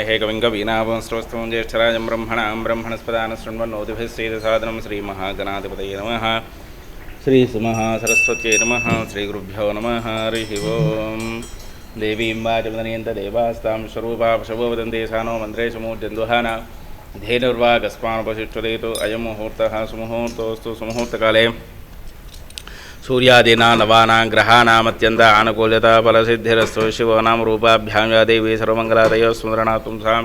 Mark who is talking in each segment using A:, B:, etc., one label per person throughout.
A: उपवीतिनमहे कविं कवीनावंस्रवस्तं ज्येष्ठराजं ब्रह्मणां ब्रह्मणस्पदानं शृण्वन्नोतिभिः श्रीदसादनं श्रीमहागणाधिपतये नमः श्रीसुमहासरस्वत्यै नमः श्रीगुरुभ्यो नमः हरिः ओं देवीं वाचमदनीयन्तदेवास्तां स्वरूपा पशवो वदन्ति सानो मन्त्रेषु मूर्जन्द्वहाना धेनुर्वागस्मानुपशिष्टदेतु अयं मुहूर्तः सुमुहूर्तोऽस्तु सुमुहूर्तकाले సూర్యాదీనా నవానాం గ్రహాణమత్యంత ఆనుకూల్యత ఫలసిద్ధిరస్సు శివో నామ రూపాభ్యాం యా దేవీ సర్వమంగళాదయో స్మరణాతుం సాం.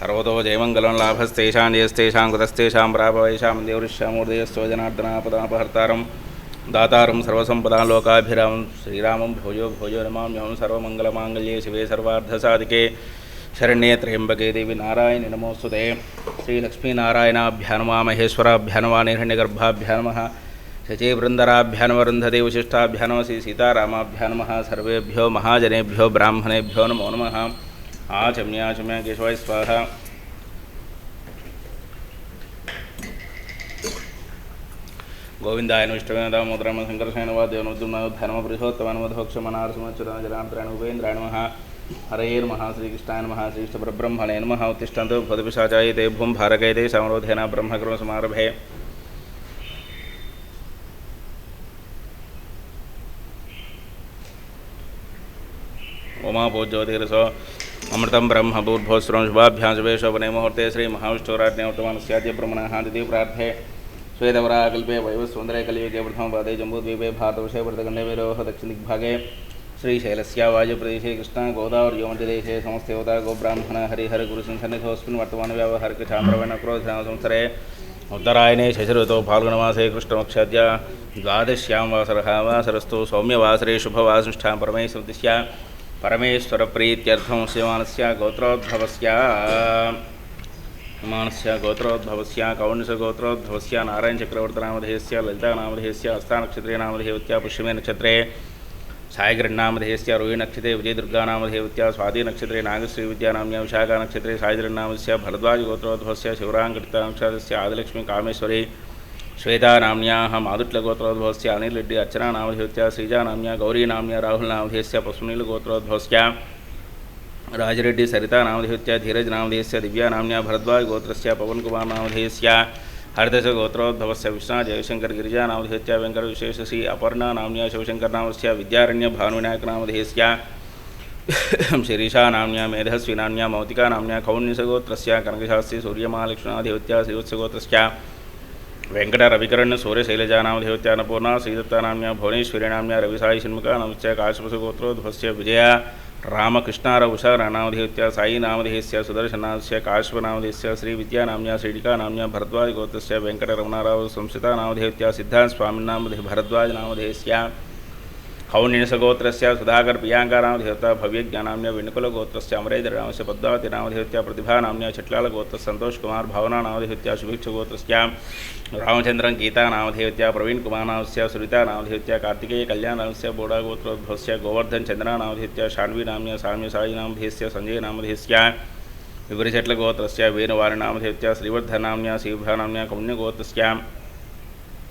A: సర్వతో జయమంగళం లాభస్తేషాం జయస్తేషాం కృతస్తేషాం ప్రాపవైషాం దేవృష్యామూర్దయస్తో జనార్దనాపదాపహర్తారం దాతారం సర్వసంపదాం లోకాభిరామం శ్రీరామం భోజో భోజో నమామ్యహం సర్వమంగళమాంగళ్యే శివే సర్వార్థసాధికే శరణ్యే త్రయంబకే దేవి నారాయణ నమోస్తుతే. శ్రీలక్ష్మీనారాయణాభ్యానుమా మహేశ్వరాభ్యానుమా నిర్హిణ్యగర్భాభ్యానమ नमः। निरण्यगर्भाभ्या नमः शचीवृन्दराभ्या नमः वृन्धते वसिष्ठाभ्या नमः श्री सीतारामाभ्या नमः सर्वेभ्यो महाजनेभ्यो ब्राह्मणेभ्यो नमो नमः आचम्याचम्या केशवाय स्वाहा गोविन्दाय विष्णुदामोदराम शङ्करशयन वाद्योनुद्युम्नोद्धनम पुरुषोत्तमनमधोक्षमनार्समच्युता जनार्दरायण उपेन्द्राय नमः। हरये नमः, श्रीकृष्णाय नमः श्रीष्टपरब्रह्मणे नमः। उत्तिष्ठन्तु भूतपिशाचाय ते भूं भारकैते समरोधेन ब्रह्मकर्मसमारभे उमापूज्योतिरसो अमृतं ब्रह्म भूर्भोस्रं शुभाभ्यां शुभेशोपने मुहूर्ते श्रीमहाविष्णुराज्ञोत्तमानस्याद्य ब्रह्मणः दिति प्रार्थे श्वेतवराकल्पे वैवस्वन्दरे कलियुगे प्रथम प्रथमपादे जम्बूद्वीपे विरोह दक्षिणदिग्भागे। श्रीशैलस्य वायुप्रदेशे कृष्णा गोदावर्योमध्यदेशे समस्तयोता गोब्राह्मण हरिहरगुरुसंसन्निधोऽस्मिन् वर्तमानव्यवहारिकचान्द्रवणक्रोधनाम संवत्सरे। उत्तरायणे शशिऋतौ फाल्गुणमासे कृष्णमक्षाद्य द्वादश्यां वासरः वासरस्तु सौम्यवासरे शुभवासिष्ठां परमेश्वरस्य परमेश्वरप्रीत्यर्थं श्रीमानस्य गोत्रोद्भवस्य। मानस्य गोत्रोद्भवस्य कौण्यसगोत्रोद्भवस्य नारायणचक्रवर्तनामधेयस्य ललितानामधेयस्य हस्तानक्षत्रे नामधेयवत्या पुष्यमे नक्षत्रे सायगिरण्णामधेयस्य रोहिणक्षत्रे विजयदुर्गानामधेयवत्या स्वातिनक्षत्रे नागश्रीविद्यानाम्या विशाखानक्षत्रे सायगिरण्णामस्य भरद्वाजगोत्रोद्भवस्य शिवराङ्कटितानक्षत्रस्य आदिलक्ष्मी कामेश्वरी श्वेतानाम्न्याः मादुट्लगोत्रोद्भवस्य अनिलरेड्डी अर्चनानामधेयवत्या श्रीजानाम्या गौरीनाम्या राहुलनामधेयस्य पशुनीलगोत्रोद्भवस्य राजरेड्डी सरितानामधेयस्य धीरजनामधेयस्य दिव्यानाम्न्या, भरद्वाजगोत्रस्य पवनकुमारनामधेयस्य हरिदशगोत्रोद्भवस्य विष्णा जयशङ्कर गिरिजानामधेयस्य वेङ्कटविशेषश्री अपर्णानाम्न्या शिवशङ्करनामस्य विद्यारण्यभानुविनायकनामधेयस्य शिरीषानाम्न्या, मेधस्विनाम्न्या, मौतिकानाम्न्या कौण्यसगोत्रस्य कनकशास्त्री सूर्यमहालक्ष्मणाधिपत्या श्रीवत्सगोत्रस्य वेङ्कटरविकरण्य सूर्यशैलजानामधिपत्या अन्नपूर्णा श्रीदत्तानाम्या भुवनेश्वरीनाम्या रविसाई षण्मुखानामस्य काश्यपसुगोत्रोद्भवस्य विजया रामकृष्णारवुषारानामधेयत्या सायीनामधेयस्य सुदर्शनामस्य काश्यपनामधेयस्य श्रीविद्यानाम्या श्रीडिकानाम्या भरद्वाजगोत्रस्य, वेङ्कटरमणाराव संस्थितानामधेयत्या सिद्धान्तस्वामिनामधे भरद्वाजनामधेयस्य कौण्यसगोत्रस्य सुधाकर प्रियाङ्कानामधेयत्या भव्यज्ञानाम्या वेणुकुलगोत्रस्य अमरेन्द्रनामस्य पद्मावतीनामधेयत्या प्रतिभानाम्या चट्लालगोत्र सन्तोषकुमार भावनानामधेयत्या शुभीक्षगोत्रस्य रामचन्द्रं गीतानामधेयत्या प्रवीणकुमारनामस्य सुरितानामधेयत्या कार्तिकेयकल्याणस्य बोडागोत्रोद्भवस्य गोवर्धनचन्द्रानामधेयत्या शान्वीनाम्या साम्यसायीनामधेयस्य सञ्जयनामधेयस्य विवरिचट्लगोत्रस्य वेणुवारिनामधेयत्या श्रीवर्धनाम्या शिवभानाम्या कौण्यगोत्रस्य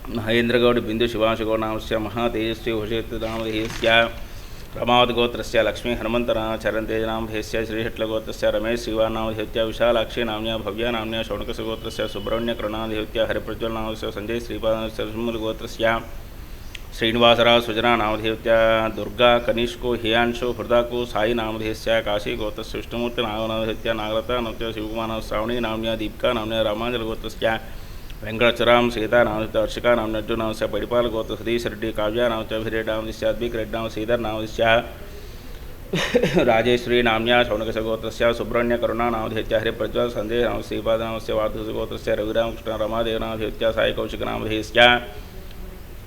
A: महेन्द्रगौड बिंदु शिवांशगौनामस्य महातेजस्वी हुषेतनामधेयस्य रमावतगोत्रस्य लक्ष्मी हनुमन्तनाचरन्तेजनामधेयस्य श्रीषट्लगोत्रस्य रमेश शिवानामधेयत्या विशालाक्षी नाम्न्या भव्यानाम्न्या शौनकसगोत्रस्य सुब्रह्मण्यकरुणाधिपत्या हरिप्रज्वलनामस्य सञ्जय श्रीपादस्य सुमूलगोत्रस्य श्रीनिवासराव सुजनानामधेयत्या दुर्गा, कनिष्को, हियांशो हृदाको साई नामधेयस्य काशीगोत्रस्य विष्णुमूर्तिनामधेयत्या नागलता नामस्य शिवकुमार श्रावणी नाम्न्या। दीपिका नाम्न्या। रामाञ्जलगोत्रस्य वेङ्कटचराम सीतानामस्य अर्शिका नाम अर्जुनामस्य परिपालगोत्र सतीश रेड्डी काव्या नामस्य अभिरेड्डामस्य अद्विक रेड्डाम श्रीधर नामस्य राजेश्वरी नाम्या शौनकसगोत्रस्य सुब्रह्मण्यकरुणानामधेयत्या हरिप्रज्वल सञ्जय नाम श्रीपादनामस्य वार्धुसगोत्रस्य रघुरामकृष्ण रमादेवनामधेयत्या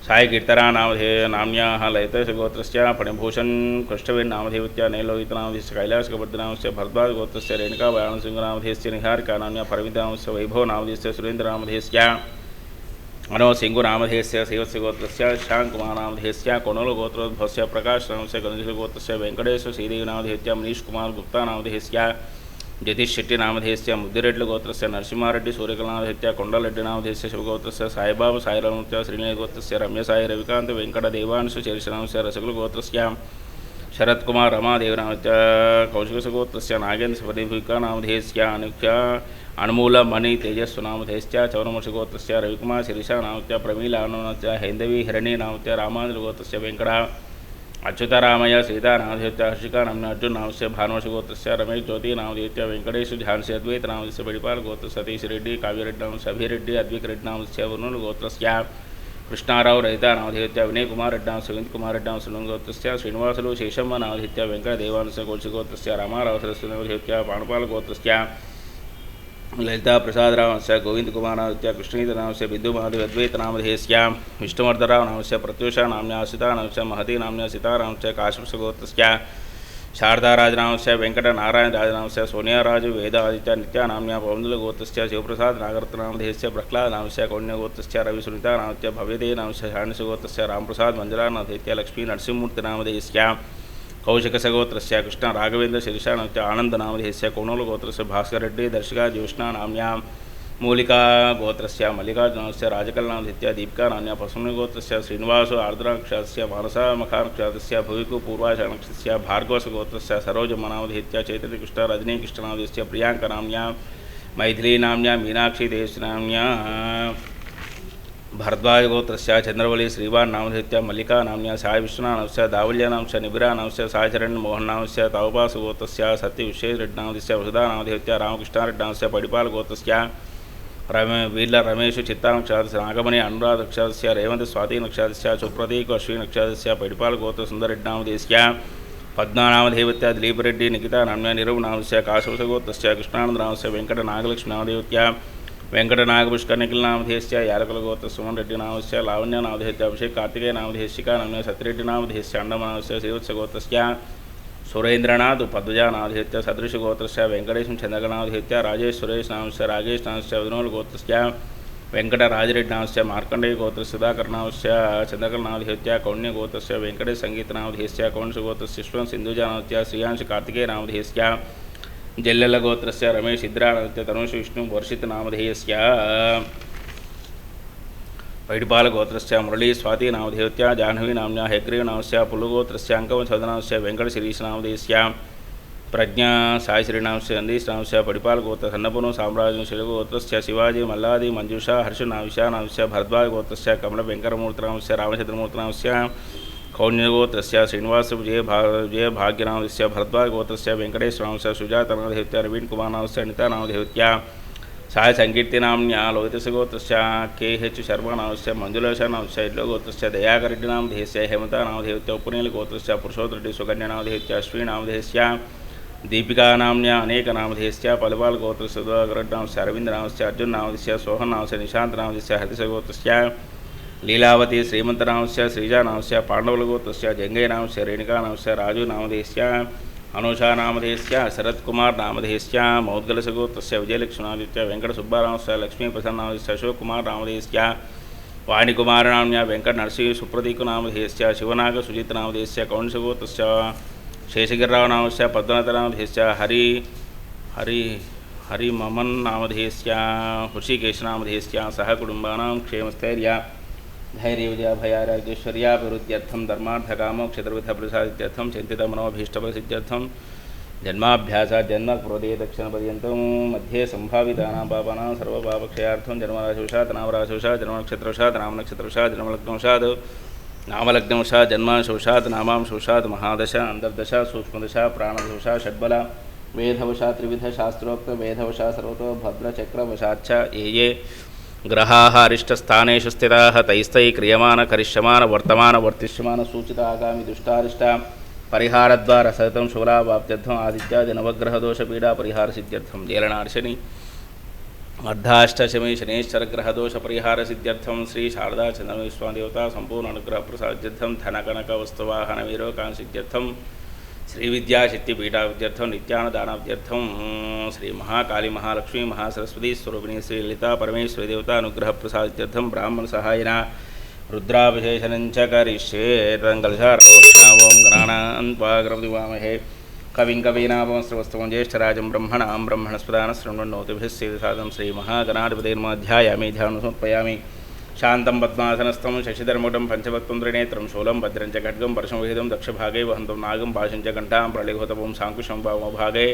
A: सायकौशिकनामधेयस्य सायकीर्तनानामधेय नाम्न्याः ललितशगोत्रस्य फणिभूषण कृष्णवेन्नामधेयत्या नैलोहितनामधेयस्य कैलासकवर्धनामस्य भरद्वाजगोत्रस्य रेणुका बाणसिंहनामधेयस्य निहारिका नाम्या परमितामस्य वैभवनामधेयस्य सुरेन्द्रनामधेयस्य अनो सिंगुनामधेयस्य श्रीवत्सगोत्रस्य शाङ्कुमारनामधेयस्य कोणोलगोत्रोद्भवस्य प्रकाशनामस्य गणेशगोत्रस्य జతీష్ శెట్టి నామధేస్య ముద్దిరెడ్డి గోత్రస్య నరసింహారెడ్డి సూర్యకళనామధేత్య కొండలరెడ్డి నామధేస్య శివగోత్రస్య సాయిబాబు సాయిరామత్య శ్రీనిధి గోత్రస్య రమ్యసాయి రవికాంత్ వెంకట దేవాంశు చరిశనాంశ రసకుల గోత్రస్య శరత్ కుమార్ రమాదేవనామత్య కౌశికసగోత్రస్య నాగేంద్ర ప్రదీపిక నామధేస్య అనుఖ్య అణుమూల మణి తేజస్సు నామధేస్య చౌరమషగోత్రస్య రవికుమార్ శిరీష నామత్య ప్రమీల అనునాత్య హైందవి హిరణి నామత్య రామాంధ్ర గోత్రస్య వెంకట अच्युतरामय सीतानामधेयस्य हर्षिकानाम्न अर्जुननामस्य भानुवशगोत्रस्य रमेश ज्योति नामधीत वेंकटेश ध्यान से अद्वैत नाम झांसी अद्वैतनामस्य बडिपालगोत्र सतीश रेड्डी काव्यरेड्डामस्य अभिरेड्डी अद्विकरेड्डामस्य गोत्र कृष्णाराव रही विनय कुमार रहितानामधेयस्य विनयकुमारड्डामस्य विन्दकुमारड्डामस्य नुङ्गोत्रस्य श्रीनिवासलु शेषम्मनामधेयस्य वेङ्कटदेवानस्य कोशिगोत्रस्य रामारावसरस्वनामधेयस्य पाणपालगोत्रस्य ललिता प्रसादरामस्य गोविन्दकुमारादित्य कृष्णीतनामस्य बिन्दुमाधव अद्वैतनामधेयस्य विष्णुवर्धरावनामस्य प्रत्युषानाम्न्या सीतानामस्य महती नाम्न्या सीतारामस्य काश्यपसगोत्रस्य शारदाराजनामस्य वेङ्कटनारायणराजनामस्य सोनियाराजु वेदादित्य नित्यानाम्न्या पवन्दलगोत्रस्य शिवप्रसादनागरत्नामधेयस्य प्रह्लादनामस्य कौण्यगोत्रस्य रविसुनितानामस्य भव्यदेनामस्य शाणिसगोत्रस्य रामप्रसाद मञ्जलानाथेत्य लक्ष्मीनरसिंहमूर्तिनामधेयस्य कौशिकसगोत्रस्य कृष्ण राघवेन्द्र शिरीषानामस्य आनन्दनामधेयस्य कोणोलगोत्रस्य भास्कररेड्डी दर्शिका ज्योष्णा ज्योत्स्नानाम्न्यां मूलिका गोत्रस्य मल्लिकार्जुनस्य राजकल्नामधेत्य दीपिकानाम्न्या पशुनिगोत्रस्य श्रीनिवासो आर्द्राक्षस्य मानसा मखानक्षातस्य भुविकु पूर्वाषाणक्षस्य भार्गवसगोत्रस्य सरोजमनामधेत्य चैतन्यकृष्ण భరద్వాజగోత్రస్య చంద్రవళి శ్రీవాన్ నామధత్య మల్లికా నామ్య సాయ విశ్వనానాంశ దావల్యానాంశ నిబిరానాంశ సాయచరణ్ మోహన్నాంశ తవపాసగోత్రస్య సత్య విశ్వేరెడ్నాంశ వసుధానామధత్య పడిపాల పడిపాలగోత్రస్య రమే వీళ్ళ రమేష్ చిత్తానక్షాదశ నాగమణి అనురాధ నక్షాదశ రేవంత్ స్వాతి నక్షాదశ సుప్రతీక్ అశ్విని నక్షాదశ పడిపాలగోత్ర సుందరెడ్నామదేశ్య పద్మనామదేవత్య దిలీపరెడ్డి నిఖిత నమ్య నిరువు నామస్య కాశవసగోత్రస్య కృష్ణానంద నామస్య వెంకట నాగలక్ష్మి నామదేవత్య వెంకట నాగపుష్క నిఖిల నామధేశ్య యాలకుల గోత్ర సుమన్ రెడ్డి నామస్య లావణ్య నామధేశ్య అభిషేక్ కార్తికేయ నామధేశిక నమ్య సత్యరెడ్డి నామధేశ్య అండమానస్య శ్రీవత్స గోత్రస్య సురేంద్రనాథ్ పద్మజా నామధేత్య సదృశ గోత్రస్య వెంకటేశం చంద్రగణాధేత్య రాజేష్ సురేష్ నామస్య రాజేష్ నామస్య వినోల్ గోత్రస్య వెంకట రాజరెడ్డి నామస్య మార్కండేయ గోత్ర సుధాకర్ నామస్య చంద్రకర్ నామధేత్య కౌణ్య గోత్రస్య వెంకటేశ్ సంగీత నామధేశ్య కౌంశ గోత్ర శిశ్వం సింధుజా నామత్య శ్రీయాంశ కార్తికేయ నామధేశ్య जल्ललगोत्रस्य रमेश इद्रानामस्य तनुष विष्णु वर्षितनामधेयस्य वैडपालगोत्रस्य मुरली स्वातिनामधेयत्या जाह्नवीनाम्न्या हेग्रीवनामस्य पुलुगोत्रस्य अङ्कमसदनामस्य वेङ्कटशिरीशनामधेयस्य प्रज्ञा सायश्रीनामस्य नन्दीशनामस्य पडिपालगोत्र सन्नपुनो साम्राज्य शिलगोत्रस्य शिवाजी मल्लादि मञ्जुषा हर्षनाविशानामस्य भरद्वाजगोत्रस्य कमलवेङ्कटमूर्तिनामस्य रामचन्द्रमूर्तिनामस्य कौण्यगोत्रस्य श्रीनिवास विजय भा विजयभाग्यनामस्य भरद्वाजगोत्रस्य वेङ्कटेश्वरामस्य सुजातनामधेवत्या नवीनकुमारनामस्य अनितानामधेवत्या साय सङ्कीर्तिनाम्न्या लोहितसगोत्रस्य के एच् शर्मनामस्य मञ्जुलेशनामस्य इड्लगोत्रस्य दयाकरेड्डिनामधेयस्य हेमतानामधेवत्या उपनीलगोत्रस्य पुरुषोत्तरेड्डी सुकन्यानामधेयत्या अश्विनामधेयस्य दीपिकानाम्न्या, अनेकनामधेयस्य पलपालगोत्रस्य दुरागरड्नामस्य अरविन्दनामस्य अर्जुननामधेयस्य, सोहन्नामस्य, निशान्तनामधेयस्य हरिसगोत्रस्य లీలావతి శ్రీమంతనాంశ శ్రీజానాంశ పాండవులగోత్రస్య జంగైనాంశ రేణుకానాంశ రాజునామధేస్య అనూషానామధేస్య శరత్కుమార్ నామధేస్య మౌద్గలసగోత్రస్య విజయలక్ష్మీనాదిత్య వెంకటసుబ్బారాంశ లక్ష్మీప్రసన్నాంశ అశోకుమార్ నామధేస్య వాణికుమారనామ్య వెంకట నరసింహ సుప్రతీకునామధేస్య శివనాగ సుజితనామధేస్య కౌంసగోత్రస్య శేషగిరిరావునామస్య పద్మనాథనామధేస్య హరి హరి హరిమమన్ నామధేస్య హృషికేశనామధేస్య సహ కుటుంబానాం క్షేమస్థైర్య नामधेयस्य हृषिकेशनामधेयस्य सहकुटुम्बानां क्षेमस्थैर्य धैर्यविजयाभयाराज्यैश्वर्याभिवृद्ध्यर्थं धर्मार्थकामोक्षत्रविधप्रसादित्यर्थं चिन्तितमनोभीष्टप्रसिद्ध्यर्थं जन्माभ्यासात् जन्मपूर्वदे दक्षिणपर्यन्तं मध्ये सम्भावितानां पापानां सर्वपापक्षयार्थं जन्मराशिवशात्, नामराशिवशात्, जन्मनक्षत्रवशात्, नामनक्षत्रवशात्, जन्मलग्नवशात्, नामलग्नवशात्, जन्मांशवशात्, नामांशवशात्, महादश, अन्तर्दश, सूक्ष्मदशा, प्राणदशा, षड्बला वेदवशा त्रिविधशास्त्रोक्तवेदवशा सर्वतो भद्रचक्रवशाच्च ये ये గ్రహాः అరిష్టస్థానేషు స్థితాः తైస్తై క్రియమాణ కరిష్యమాన వర్తమాన వర్తిష్యమాన సూచిత ఆగామి దుష్టారిష్ట పరిహారద్వార సతం శూలాభాప్త్యర్థం ఆదిత్యాది నవగ్రహ దోష పీడా పరిహార సిద్ధ్యర్థం జేలనార్శని అర్ధాష్టశమి శనేశ్వరగ్రహదోష పరిహార సిద్ధ్యర్థం శ్రీ శారదా చంద్రమేశ్వామి దేవత సంపూర్ణ అనుగ్రహ ప్రసాద్యర్థం ధనగణక వస్తువాహన వీరోకాన్ సిద్ధ్యర్థం सम्पूर्ण अनुग्रहप्रसाद्यर्थं धनकनकवस्तुवाहनवीरोकांसिद्ध्यर्थं श्रीविद्याशक्तिपीठाविद्यर्थं श्री महाकाली महालक्ष्मी महासरस्वती स्वरूपिणी श्रीललिता परमेश्वरी देवता अनुग्रहप्रसादित्यर्थं ब्राह्मणसहायिना रुद्राभिषेचनं च करिष्ये तङ्कलशारोक्षावं गणान्त्वाग्रदिवामहे कविं कवीनापमस्त्रवस्तवं ज्येष्ठराजं ब्रह्मणां ब्रह्मणस्पदानशृण्वन्नोतिभिः सेदसादं श्रीमहागणाधिपतिर्माध्यायामि ध्यानं समर्पयामि शान्तं पद्मासनस्थं शशिधर्मुटं पञ्चभक्तं त्रिनेत्रं शूलं भद्रं च खड्गं वर्षमहितं दक्षभागे वहन्तं नागं पाशं च घण्टां प्रलिघोतपुं साङ्कुशं वामभागे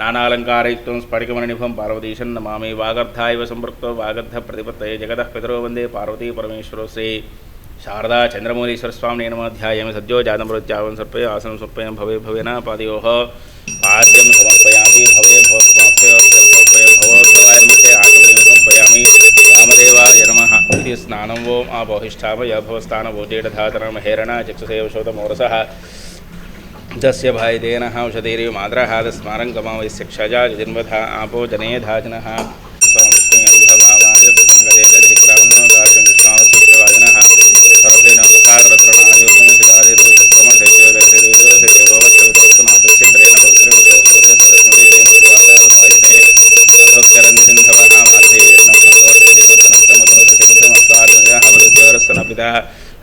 A: नानालङ्कारयुक्तं स्फटिकमणिभं पार्वतीशं नमामि वागर्धा इव सम्पृक्तो वागर्धप्रतिपत्तये जगतः पितरो वंदे पार्वती परमेश्वरो श्री शारदा चन्द्रमौलीश्वरस्वामिने नमाध्यायं सद्यो जातं प्रत्यावं सर्पय, आसनं सर्पयं, भवे भवेन पादयोः पाद्यं भवे आपोहिष्ठामय भवस्थानभूतेडधातनमहेरणा चक्षुसेवशोतमोरसः जस्य भायदेनः औषधीर्यमाद्रः तस्मारङ्गमा वैस्य क्षजा जन्मधा आपो जनेधाजनः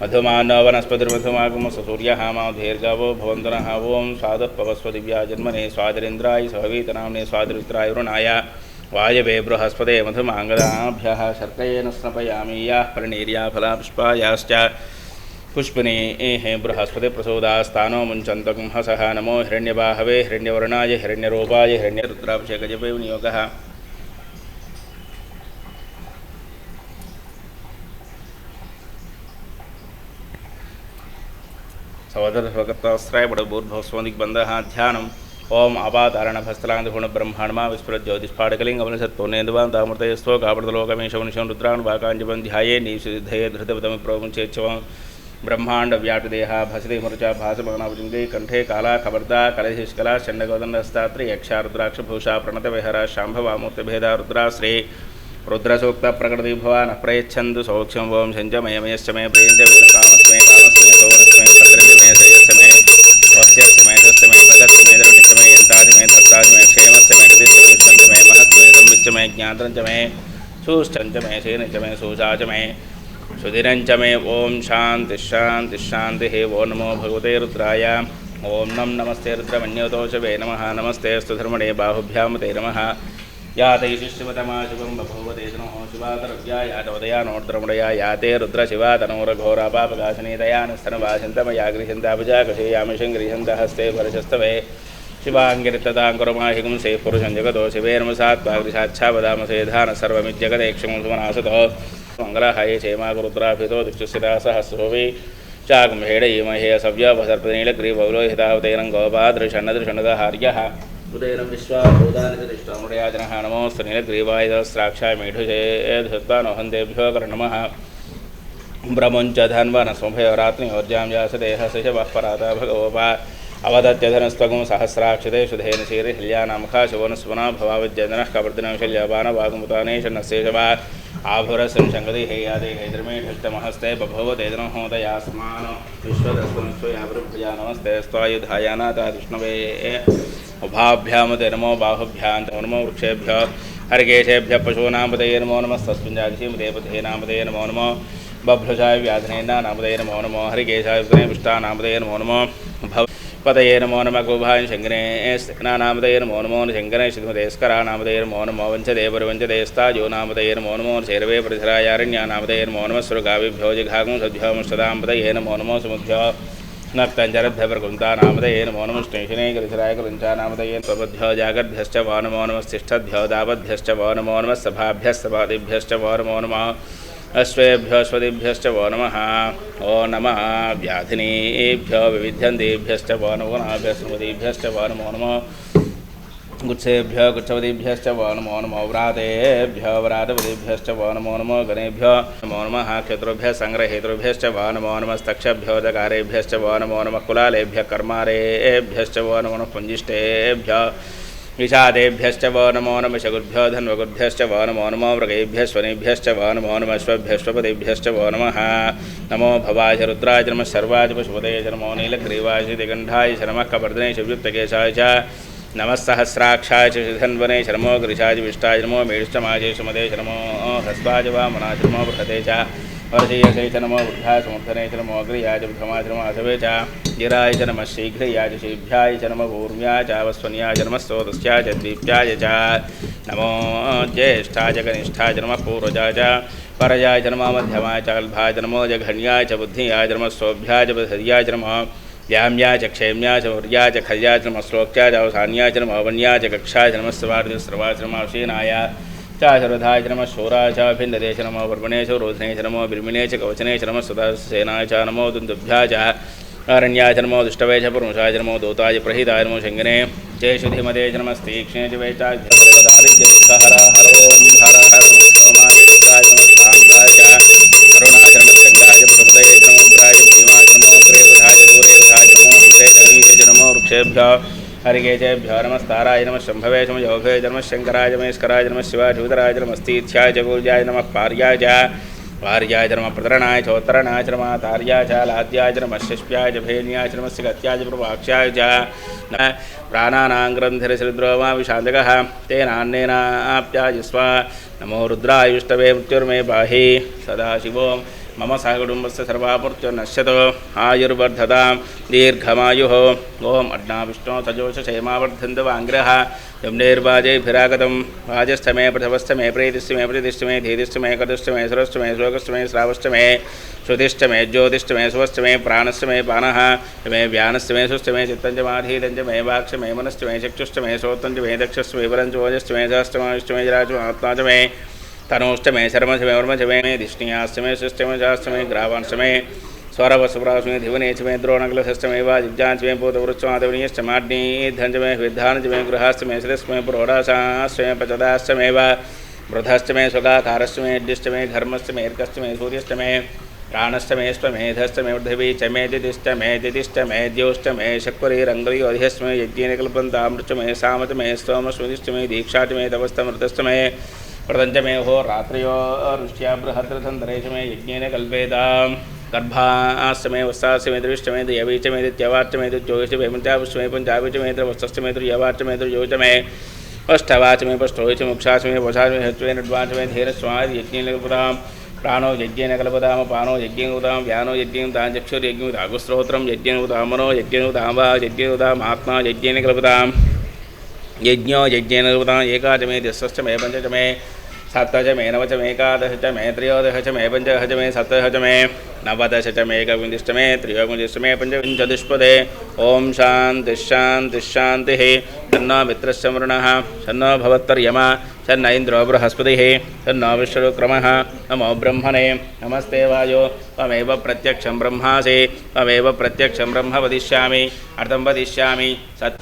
A: मधुमानो वनस्पतिर्मधुमागम सूर्यः मा दीर्घवो भवन्तनः ॐ स्वादः पवस्व दिव्या जन्मने स्वादरिन्द्राय सहवीतनाम्ने स्वादरित्राय वृणाय। वायवे बृहस्पते मधुमाङ्गदाभ्यः शर्कयेन स्नपयामि, याः परिणीर्या फलापुष्पायाश्च। पुष्पिनी हे बृहस्पति प्रसोदास्तानो मुञ्चन्तकं हसः नमो हिरण्यबाहवे, हिरण्यवर्णाय, हिरण्यरूपाय हिरण्यरुद्राभिषेकजपे विनियोगः సోదరస్వగతాశ్రాయ బుడభూర్భవస్వామికి బంద ధ్యానం ఓం అపాధారణ భస్తలాంధగుణ బ్రహ్మాణమా విస్ఫుర జ్యోతిష్పాడకలింగమని సత్వనేందువాం దామృతయస్తో కాపడలోకమేషవనిషం రుద్రాన్ వాకాంజవం ధ్యాయే నీశుసిద్ధయే ప్రోగం చేర్చవం బ్రహ్మాండ వ్యాపిదేహ భసిదే మరుచ భాసమానాభుజంగే కంఠే కాళ కబర్దా కలహిష్కల చండగోదండస్తాత్రి యక్ష రుద్రాక్షభూషా ప్రణతవిహర శాంభవామూర్తిభేద రుద్రాశ్రీ రుద్రసూక్త ప్రకృతి భవాన్ అప్రయచ్చందు సౌక్ష్యం ఓం సంజ మయమయశ్చ కామస్మే ప్రియంజ शश्च मे भगश्च मे द्रविश्च मे यन्ताच मे धत्ताच मे क्षेमश्च मे कृतिश्च दुष्टञ्च मे महश्च मे संविच्च मे ज्ञातञ्च मे सुष्ठञ्च मे सेनञ्च मे सुषा च मे सुधिरञ्च मे ॐ शान्तिश्शान्तिश्शान्तिः वो नमो भगवते रुद्राय। ॐ नम नमस्ते रुद्रमन्योतोषवे नमः। नमस्ते अस्तु धर्मणे बाहुभ्यां ते नमः। యాతే శిశుమతమా శివం బభూవదేశనో శివాతరవ్యా యాతవదయా నోర్ద్రముడయా యాతే రుద్ర శివా తనోరఘోరాపాపకాశనీదయా నిస్తనభాషంతమయా గృహంతాపుజా కషయామిషం గృహంత హస్తే పరశస్తవే శివాంగిరితదాంకురమాహికం సే పురుషం జగదో శివేర్మసాత్వాగ్రిషాచ్ఛావదామసేధాన సర్వమిద్జగదేక్షముసుమనాసతో మంగళహాయ క్షేమాగురుద్రాభితో దిక్షుస్థితా సహస్రోవి చాకుంభేడయీమహే సవ్యాభసర్పనీలగ్రీవలోహితావతైనం గోపాదృషణదృషణదహార్య उदयनं विश्वाभूतानिष्टामुडयाजनः नमोऽस्तु नीलग्रीवाय सहस्राक्षाय मेढुषे धृत्वा नोहन्तेभ्यो कर्णमः। ब्रह्मञ्च धन्वनस्मभयोरात्मयोर्जां यासदेह शिशवः पराता भगवपा। अवदत्यधनस्त्वगं सहस्राक्षिते शुधेन श्रीर्हिल्यानामुखा शिवनस्वना भवाविद्यजनः कवर्दिनं शल्यपानवागमुतानेश नस्येशवा आभुरसं हेयादे हैद्रमेष्टमहस्ते बभव तेजनहोदयास्मान विश्वदस्वया नमस्ते। स्वायुधायानाथा विष्णवे उभाभ्यामते नमो बाहुभ्यां नमो वृक्षेभ्य हरिकेशेभ्य पशूनामदये नमो नमस्तस्मिञ्जातिशीमदेवते नामदये नमो नमो बभ्रुजाय व्याधनेन नामदये नमो नमो हरिकेशाय पुष्टा नामदये नमो नमो भव पदये नमो नमः गोभाय शङ्करे नामदये नमो नमो शङ्करे श्रीमदेस्करा नामदये नमो नमो वञ्चदेवरवञ्चदेस्ताजो नामदये नमो नमो शैरवे परिसरायारण्या नामदये नमो नमः सुरगाविभ्यो जिघागुं सद्भ्यो मुष्टदां पदये नमो नमो सुमुद्भ्यो नक्तञ्जरद्भ्यप्रकृन्ता नामदये नमो नमस्टेशने गरिसराय कृञ्चा नामदये स्वबद्भ्यो जागद्भ्यश्च वो नमो नमस्तिष्ठद्भ्यो दावद्भ्यश्च वो नमो नमः सभाभ्यस्तपादिभ्यश्च वो नमो नमः अश्वेभ्यो स्वदिभ्यश्च वो नमः ओ नमः व्याधिनीभ्यो विविध्यन्तेभ्यश्च वो नमो नाभ्यस्मदीभ्यश्च वो नमो नमः गुच्छेभ्यो गुच्छवतीभ्यश्च वो नमो नमो व्रातेभ्यो व्रातपदीभ्यश्च वो नमो नमो गणेभ्यो, नमो नमः क्षत्रुभ्यः, सङ्ग्रहेतृभ्यश्च वो नमो नमस्तक्षभ्यो दकारेभ्यश्च वो नमो नमः कुलालेभ्यः, कर्मारेभ्यश्च वो नमो नमः पुञ्जिष्टेभ्यो, विषादेभ्यश्च वो नमो नमः शगुर्भ्यो, धन्वगुर्भ्यश्च वो नमो नमो मृगेभ्यश्वनेभ्यश्च वो नमो नमः वो नमः। नमो भवाय रुद्राय नमः, सर्वाय पशुपते च नमो नीलग्रीवाय दिगण्ठाय नमः, कपर्दने च च नमः सहस्राक्षाय च धन्वने च नमो मेढुष्टमाजे सुमदे हस्वाय वामनाय च नमो बृहते च वर्षीयसे च वृद्धाय समुद्धने च नमो अग्रियाय च बुधमाय च नमो अथवे च गिराय च नमः शीघ्रयाय च शीभ्याय च नमः भूर्म्याय च वस्वन्याय च नमः स्रोतस्याय च दीप्याय च नमो ज्येष्ठाय कनिष्ठाय च नमः पूर्वजाय च परजाय च नमः मध्यमाय च अल्भाय जघन्याय च बुद्धियाय च नमः सौभ्याय च नमः व्याम्याय च क्षेम्याय च मौर्याय च खल्याय च नमः श्लोक्याय च अवसान्याय च वन्याय च नमः च नमः अवशेनाय च रोधने च नमः बिर्मिणे च कवचने च नमः सुदासेनाय च नमो दुन्दुभ्याय च अरण्याय च नमो दुष्टवे च पुरुषाय नमो दूताय प्रहिताय नमो जय च च हर हर च प्रभुदये च भीमाय नमो वृक्षेभ्यः हरिकेशेभ्यः नमस्ताराय नमः शम्भवे नमः योगे नमः शङ्कराय च नमः च नमस्तीथ्याय च पूज्याय नमः पार्याय च वार्याय नमः प्रतरणाय च उत्तरणाय च नमः तार्याय च लाद्याय च नमः शिष्प्याय च भेन्याय च नमः सिगत्याय च प्रभाक्ष्याय च प्राणानां ग्रन्थिरसृद्रोमा विशान्तकः तेनान्नेनाप्यायुस्व नमो रुद्रायुष्टवे मृत्युर्मे पाहि सदाशिवो मम सहकुटुम्बस्य सर्वापुर्तिर्नश्यतो। आयुर्वर्धतां दीर्घमायुः। ॐ अड्ना विष्णो सजोषक्षेमावर्धन्त वाङ्ग्रः यम्नेर्वाजैभिरागतं वाजश्च मे प्रथमश्च मे प्रीतिश्च मे प्रतिष्ठ मे धीतिश्च मे कदुश्च मे सुरश्च मे श्लोकश्च मे श्रावश्च मे श्रुतिश्च मे ज्योतिश्च मे सुवश्च मे प्राणश्च मे पानः मे व्यानश्च मे सुश्च मे चित्तञ्च माधीरञ्च मे, वाक्ष मे मनश्च मे चक्षुश्च मे श्रोत्रञ्च मे दक्षश्च मे वरञ्च वोजश्च मे सहस्रमाश्च मे जराच आत्मा च मे। तनोश्च मे शर्मच मे वर्मच मे धिष्णियाश्च मे सुश्च मे जाश्च मे ग्रावांश्च मे स्वरवसुप्राश्च मे धिवनेच मे द्रोणकलशश्च मे वाजिब्जाञ्च मे भूतवृक्षमादवनीयश्च माड्नीधञ्च मे विद्धानञ्च मे गृहाश्च मे श्रेष्ठ मे पुरोडाशाश्च मे पचदाश्च मे वा वृधश्च मे स्वगाकारश्च मे यज्ञश्च मे घर्मश्च मे अर्कश्च मे सूर्यश्च मे प्राणश्च मे स्वमेधश्च मे पृथिवी च मे दितिश्च मे दितिश्च मे द्योश्च मे शक्वरीरङ्गरीयोधिश्च मे यज्ञेन कल्पन्तामृश्च मे सामच मे स्तोमस्मृतिश्च मे दीक्षा च मे तपस्तमृतश्च मे प्रदञ्च मे हो रात्र्यो ऋष्या बृहद्रथन्तरेश मे यज्ञेन कल्पेतां। गर्भाश्च मे वस्ताश्च मे द्रविश्च मे देवी च मे दित्यवाच्च मे दुर्योगश्च मे पञ्चाभिश्च मे पञ्चाभि मे द्रवस्तश्च मे दुर्यवाच्च मे दुर्यो च मे अष्टवाच मे पष्टो मुक्षाच मे वशाच मे हत्वे नड्वाच मे धीरस्वाद यज्ञेन कल्पतां। प्राणो यज्ञेन कल्पताम पानो यज्ञेन उदां व्यानो यज्ञेन उदां चक्षुर्यज्ञेन उदागुस्त्रोत्रं यज्ञेन उदामनो यज्ञेन उदां वा यज्ञेन उदामात्मा यज्ञेन कल्पताम् यज्ञो यज्ञेन कल्पताम् एकाच मे दशश्च मे पञ्च च मे सप्त च मे नव च मे एकादश च मे त्रयोदश च मे पञ्चदश च मे सप्तदश च मे नवदश च मे एकविंशतिश्च मे त्रयोविंशतिश्च मे पञ्चविंशतिष्पदे ॐ शान्तिश्शान्तिश्शान्तिः तन्नो मित्रस्य वरुणः तन्नो भवत्तर्यमा तन्न इन्द्रो बृहस्पतिः तन्नो विश्वक्रमः नमो ब्रह्मणे, नमस्ते वायो। त्वमेव प्रत्यक्षं ब्रह्मासि, त्वमेव प्रत्यक्षं ब्रह्म वदिष्यामि अर्थं वदिष्यामि। सत्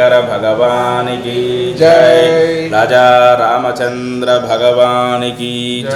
A: शंकर भगवान की जय। राजा रामचंद्र भगवान की जय